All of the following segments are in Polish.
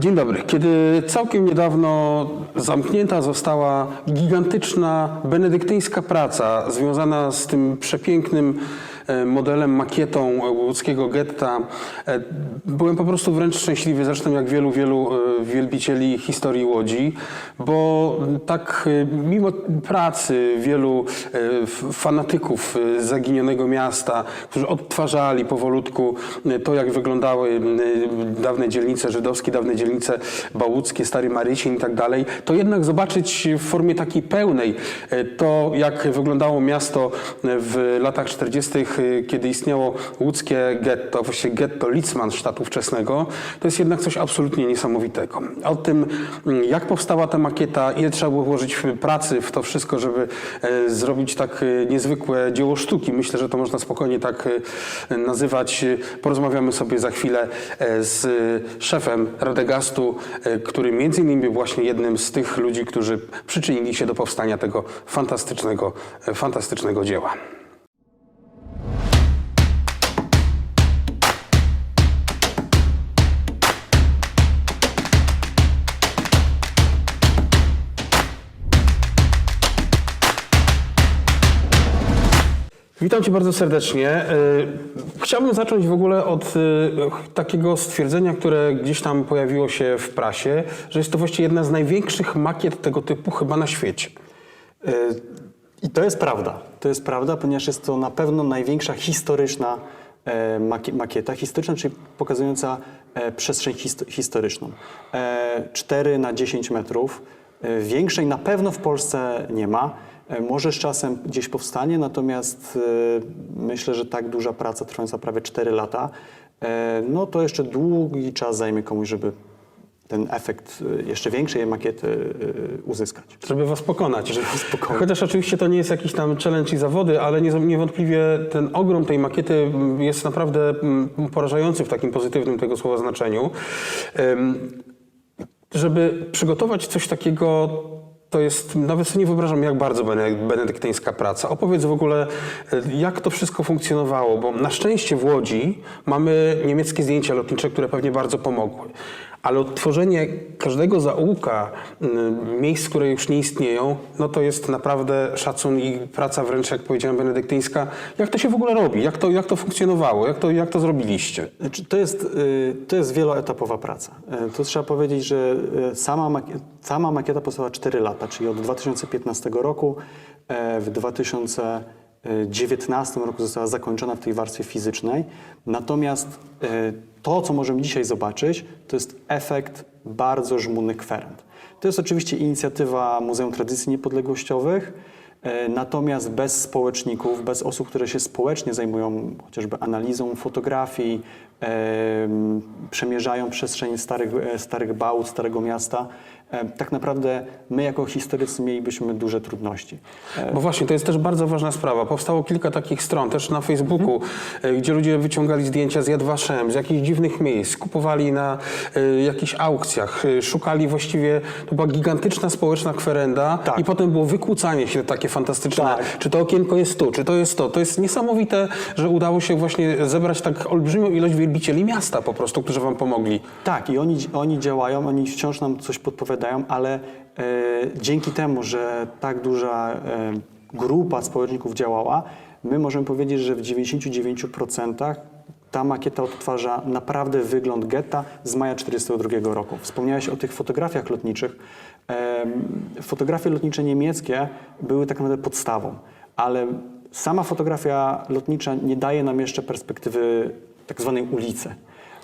Dzień dobry. Kiedy całkiem niedawno zamknięta została gigantyczna benedyktyńska praca związana z tym przepięknym modelem, makietą łódzkiego getta, e, byłem po prostu wręcz szczęśliwy, zresztą jak wielu, wielu e, wielbicieli historii Łodzi, bo tak e, mimo pracy wielu e, fanatyków e, zaginionego miasta, którzy odtwarzali powolutku e, to, jak wyglądały e, dawne dzielnice żydowskie, dawne dzielnice bałuckie, Stary Marycin i tak dalej, to jednak zobaczyć w formie takiej pełnej e, to, jak wyglądało miasto w latach 40., e, kiedy istniało łódzkie getto, właściwie getto Litzmannstadtu wczesnego, to jest jednak coś absolutnie niesamowitego. O tym, mm, jak powstała ta makieta, ile trzeba było włożyć pracy w to wszystko, żeby e, zrobić tak e, niezwykłe dzieło sztuki, myślę, że to można spokojnie tak e, nazywać. Porozmawiamy sobie za chwilę e, z szefem Radegastu, e, który między innymi był właśnie jednym z tych ludzi, którzy przyczynili się do powstania tego fantastycznego, fantastycznego dzieła. Witam Cię bardzo serdecznie. Y, Chciałbym zacząć w ogóle od y, takiego stwierdzenia, które gdzieś tam pojawiło się w prasie, że jest to właściwie jedna z największych makiet tego typu chyba na świecie. Y, I to jest prawda. To jest prawda, ponieważ jest to na pewno największa historyczna e, maki- makieta. Historyczna, czyli pokazująca e, przestrzeń hist- historyczną. E, 4 na 10 metrów. E, Większej na pewno w Polsce nie ma. E, Może z czasem gdzieś powstanie, natomiast e, myślę, że tak duża praca trwająca prawie 4 lata, e, no to jeszcze długi czas zajmie komuś, żeby ten efekt jeszcze większej makiety uzyskać. Żeby was pokonać. Żeby was pokonać. Chociaż oczywiście to nie jest jakiś tam challenge i zawody, ale niewątpliwie ten ogrom tej makiety mm, jest naprawdę mm, porażający w takim pozytywnym tego słowa znaczeniu. Żeby przygotować coś takiego, to jest, nawet sobie nie wyobrażam, jak bardzo bene- benedyktyńska praca. Opowiedz w ogóle, y, jak to wszystko funkcjonowało, bo na szczęście w Łodzi mamy niemieckie zdjęcia lotnicze, które pewnie bardzo pomogły. Ale odtworzenie każdego zaułka, y, miejsc, które już nie istnieją, no to jest naprawdę szacun i praca wręcz, jak powiedziałem, benedyktyńska. Jak to się w ogóle robi? Jak to, jak to funkcjonowało? Jak to, jak to zrobiliście? Znaczy, To jest, y, to jest wieloetapowa praca. Y, To trzeba powiedzieć, że y, sama, maki- sama makieta powstała 4 lata, czyli od 2015 roku. e, W 2019 roku została zakończona w tej warstwie fizycznej. Natomiast y, to, co możemy dzisiaj zobaczyć, to jest efekt bardzo żmudnych kwerend. To jest oczywiście inicjatywa Muzeum Tradycji Niepodległościowych. E, Natomiast bez społeczników, bez osób, które się społecznie zajmują chociażby analizą fotografii, przemierzają przestrzeń starych, e, starych bałut, Starego Miasta, tak naprawdę my jako historycy mielibyśmy duże trudności. E, Bo właśnie, to jest też bardzo ważna sprawa. Powstało kilka takich stron, też na Facebooku, e, gdzie ludzie wyciągali zdjęcia z Yad Vashem, z jakichś dziwnych miejsc, kupowali na e, jakichś aukcjach, szukali właściwie, to była gigantyczna społeczna kwerenda Tak. i potem było wykłócanie się takie fantastyczne, Tak. czy to okienko jest tu, czy to jest to. To jest niesamowite, że udało się właśnie zebrać tak olbrzymią ilość wielbicieli miasta po prostu, którzy wam pomogli. Tak, i oni, oni działają, oni wciąż nam coś podpowiadają, ale e, dzięki temu, że tak duża e, grupa społeczników działała, my możemy powiedzieć, że w 99% ta makieta odtwarza naprawdę wygląd getta z maja 1942 roku. Wspomniałeś o tych fotografiach lotniczych. Fotografie lotnicze niemieckie były tak naprawdę podstawą, ale sama fotografia lotnicza nie daje nam jeszcze perspektywy tak zwanej.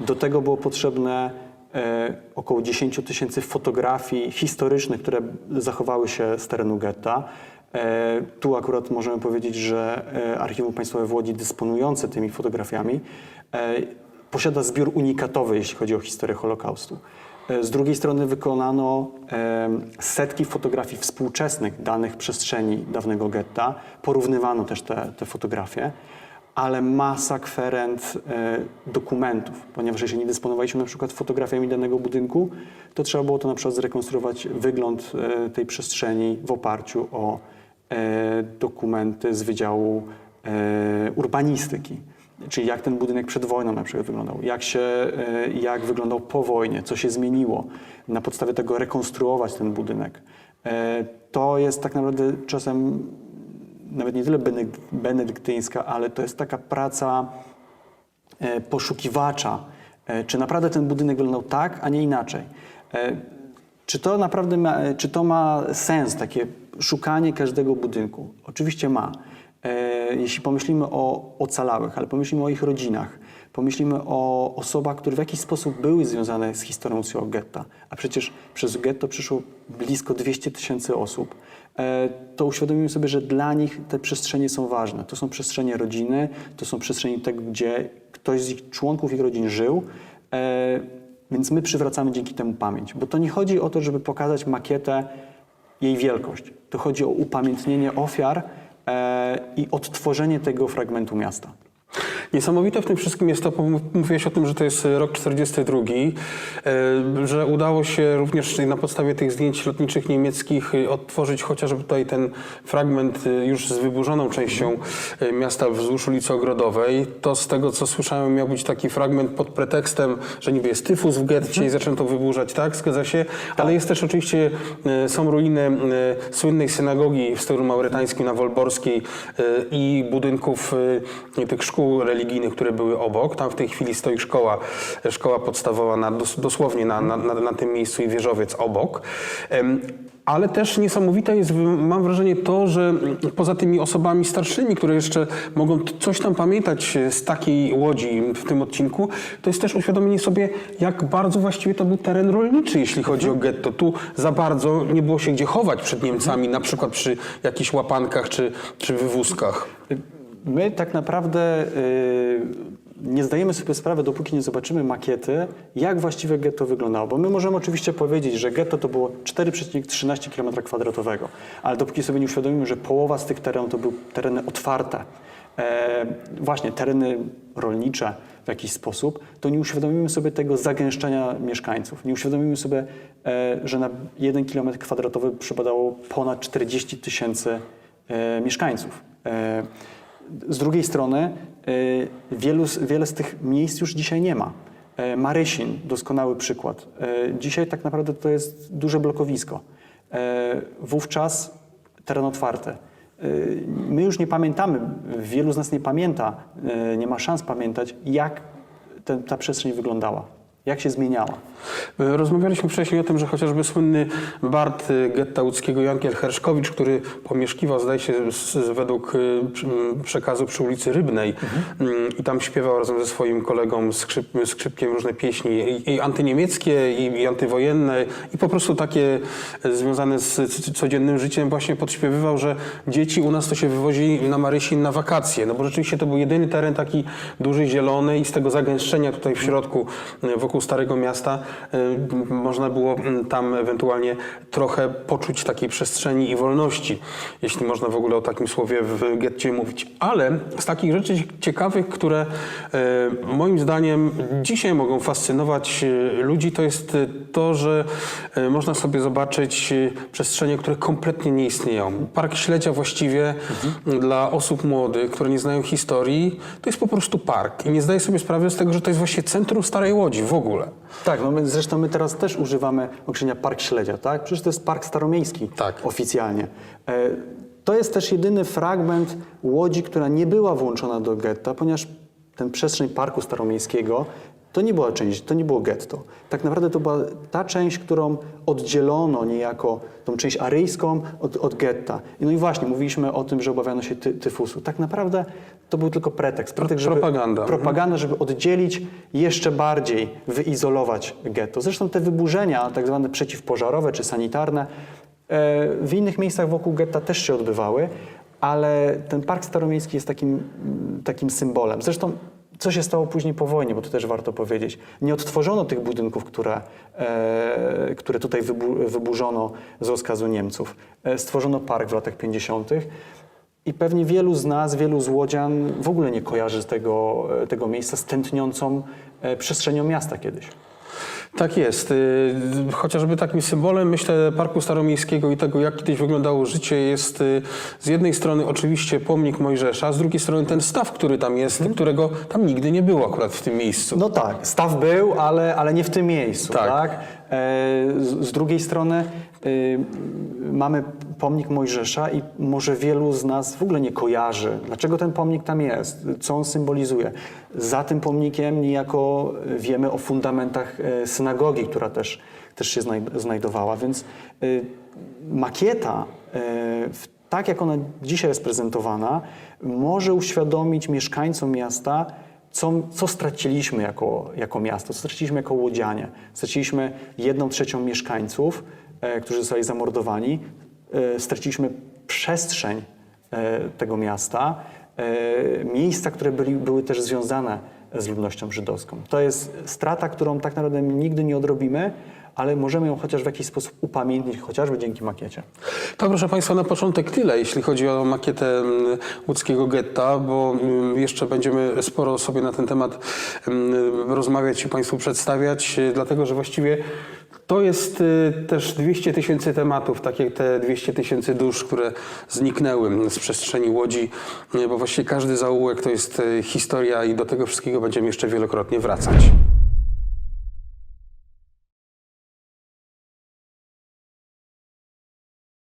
Do tego było potrzebne e, około 10 tysięcy fotografii historycznych, które zachowały się z terenu getta. E, tu akurat możemy powiedzieć, że e, Archiwum Państwowe w Łodzi dysponujące tymi fotografiami posiada zbiór unikatowy, jeśli chodzi o historię Holokaustu. Z drugiej strony wykonano setki fotografii współczesnych danych przestrzeni dawnego getta. Porównywano też te, te fotografie ale masa kwerend e, dokumentów, ponieważ jeśli nie dysponowaliśmy na przykład fotografiami danego budynku, to trzeba było to na przykład zrekonstruować wygląd e, tej przestrzeni w oparciu o e, dokumenty z Wydziału Urbanistyki. czyli jak ten budynek przed wojną na przykład wyglądał, jak, się, jak wyglądał po wojnie, co się zmieniło, na podstawie tego rekonstruować ten budynek. To jest tak naprawdę czasem nawet nie tyle benedyk- benedyktyńska, ale to jest taka praca e, poszukiwacza, e, czy naprawdę ten budynek wyglądał tak, a nie inaczej. E, Czy to naprawdę ma, czy to ma sens, takie szukanie każdego budynku? Oczywiście ma. Jeśli pomyślimy o ocalałych, ale pomyślimy o ich rodzinach, pomyślimy o osobach, które w jakiś sposób były związane z historią Łódzkiego getta, a przecież przez getto przyszło blisko 200 tysięcy osób, to uświadomimy sobie, że dla nich te przestrzenie są ważne. To są przestrzenie rodziny, to są przestrzenie tego, gdzie ktoś z ich członków ich rodzin żył, e, więc my przywracamy dzięki temu pamięć. Bo to nie chodzi o to, żeby pokazać makietę, jej wielkość. To chodzi o upamiętnienie ofiar e, i odtworzenie tego fragmentu miasta. Niesamowite w tym wszystkim jest to, mówiłeś o tym, że to jest rok 42, e, że udało się również na podstawie tych zdjęć lotniczych niemieckich e, odtworzyć chociażby tutaj ten fragment e, już z wyburzoną częścią e, miasta wzdłuż ulicy Ogrodowej. To z tego, co słyszałem, miał być taki fragment pod pretekstem, że niby jest tyfus w getcie i zaczęto wyburzać, tak? Zgadza się? Ale jest też oczywiście, e, są ruiny e, słynnej synagogi w stylu maurytańskim na Wolborskiej e, i budynków e, tych szkół religijnych, które były obok. Tam w tej chwili stoi szkoła, e, szkoła podstawowa na, dos, dosłownie na, na, na, tym miejscu i wieżowiec obok. Ale też niesamowite jest, mam wrażenie, to, że poza tymi osobami starszymi, które jeszcze mogą coś tam pamiętać z takiej łodzi w tym odcinku, to jest też uświadomienie sobie, jak bardzo właściwie to był teren rolniczy, jeśli chodzi o getto. Tu za bardzo nie było się gdzie chować przed Niemcami, na przykład przy jakichś łapankach czy, czy wywózkach. My tak naprawdę y, nie zdajemy sobie sprawy, dopóki nie zobaczymy makiety, jak właściwie getto wyglądało. Bo my możemy oczywiście powiedzieć, że getto to było 4,13 km2, ale dopóki sobie nie uświadomimy, że połowa z tych terenów to były tereny otwarte, e, właśnie tereny rolnicze w jakiś sposób, to nie uświadomimy sobie tego zagęszczenia mieszkańców. Nie uświadomimy sobie, e, że na 1 km kwadratowy przypadało ponad 40 tysięcy e, mieszkańców. Z drugiej strony e, wielu, wiele z tych miejsc już dzisiaj nie ma. E, Marysin, doskonały przykład. E, Dzisiaj tak naprawdę to jest duże blokowisko. Wówczas teren otwarty. My już nie pamiętamy, wielu z nas nie pamięta, nie ma szans pamiętać, jak te, ta przestrzeń wyglądała, jak się zmieniała. Rozmawialiśmy wcześniej o tym, że chociażby słynny Bart y, getta łódzkiego Jankiel Herszkowicz, który pomieszkiwał, zdaje się, z, według m, przekazu przy ulicy Rybnej mm, i tam śpiewał razem ze swoim kolegą skrzyp, skrzypkiem różne pieśni i, antyniemieckie, i, i antywojenne i po prostu takie związane z codziennym życiem właśnie podśpiewywał, że dzieci u nas to się wywozi na Marysin na wakacje, no bo rzeczywiście to był jedyny teren taki duży, zielony i z tego zagęszczenia tutaj w środku, y, Starego Miasta, y, można było m, tam ewentualnie trochę poczuć takiej przestrzeni i wolności, jeśli można w ogóle o takim słowie w getcie mówić. Ale z takich rzeczy ciekawych, które y, moim zdaniem dzisiaj mogą fascynować y, ludzi, to jest to, że można sobie zobaczyć przestrzenie, które kompletnie nie istnieją. Park Śledzia właściwie dla osób młodych, które nie znają historii, to jest po prostu park. I nie zdaję sobie sprawy z tego, że to jest właśnie centrum Starej Łodzi w ogóle. Tak, no my, zresztą my teraz też używamy określenia Park Śledzia, tak? Przecież to jest Park Staromiejski Tak. oficjalnie. E, To jest też jedyny fragment Łodzi, która nie była włączona do getta, ponieważ ten przestrzeń Parku Staromiejskiego to nie była część, to nie było getto. Tak naprawdę to była ta część, którą oddzielono niejako, tą część aryjską od, od getta. No i właśnie, mówiliśmy o tym, że obawiano się ty, tyfusu. Tak naprawdę to był tylko pretekst. pretekst żeby, propaganda. propaganda, żeby oddzielić jeszcze bardziej, wyizolować getto. Zresztą te wyburzenia, tak zwane przeciwpożarowe czy sanitarne, e, w innych miejscach wokół getta też się odbywały, ale ten park staromiejski jest takim, takim symbolem. Zresztą co się stało później po wojnie, bo to też warto powiedzieć. Nie odtworzono tych budynków, które, e, które tutaj wybu wyburzono z rozkazu Niemców. E, stworzono park w latach 50. I pewnie wielu z nas, wielu z Łodzian w ogóle nie kojarzy tego, tego miejsca z tętniącą e, przestrzenią miasta kiedyś. Tak jest. Y, Chociażby takim symbolem, myślę, Parku Staromiejskiego i tego, jak kiedyś wyglądało życie, jest y, z jednej strony oczywiście pomnik Mojżesza, z drugiej strony ten staw, który tam jest, którego tam nigdy nie było akurat w tym miejscu. No tak, staw był, ale, ale nie w tym miejscu, Tak. tak? E, z, drugiej strony mamy pomnik Mojżesza i może wielu z nas w ogóle nie kojarzy, dlaczego ten pomnik tam jest, co on symbolizuje. Za tym pomnikiem niejako wiemy o fundamentach e, synagogi, która też, też się znaj- znajdowała, więc y, makieta, e, tak jak ona dzisiaj jest prezentowana, może uświadomić mieszkańcom miasta, co, co straciliśmy jako, jako miasto, co straciliśmy jako łodzianie. Straciliśmy jedną trzecią mieszkańców, którzy zostali zamordowani, e, straciliśmy przestrzeń e, tego miasta, e, miejsca, które byli, były też związane z ludnością żydowską. To jest strata, którą tak naprawdę nigdy nie odrobimy, ale możemy ją chociaż w jakiś sposób upamiętnić, chociażby dzięki makiecie. To proszę Państwa na początek tyle, jeśli chodzi o makietę łódzkiego getta, bo jeszcze będziemy sporo sobie na ten temat rozmawiać i Państwu przedstawiać, dlatego że właściwie to jest y, też 200 tysięcy tematów, tak jak te 200 tysięcy dusz, które zniknęły z przestrzeni Łodzi, y, bo właściwie każdy zaułek to jest y, historia i do tego wszystkiego będziemy jeszcze wielokrotnie wracać.